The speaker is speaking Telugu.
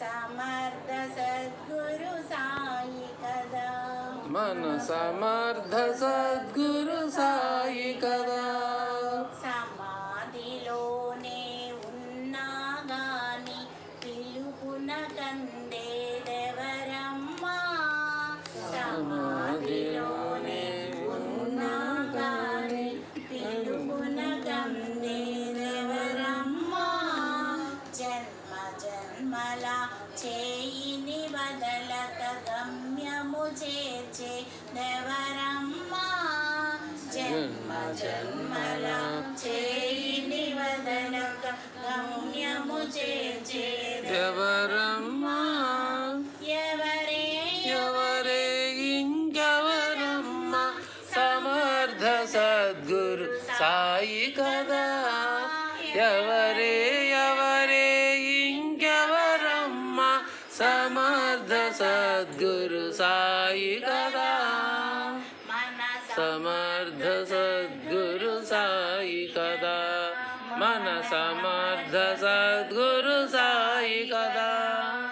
సమర్థ సద్గురు సాయి కదా. మన సమర్థ సద్గురు జన్మల చేయిని వదలక గమ్యము చేర్చే దేవరమ్మా. జన్మ జన్మల చేయిని వదలక గమ్యము చేర్చే ఎవరమ్మా ఎవరే ఎవరే ఇంకెవరమ్మా? సమర్థ సద్గురు సాయి కదా. ఎవరే సమర్థ సద్గురు సాయి కదా సమర్థ సద్గురు సాయి కదా మన సమర్థ సద్గురు సాయి కదా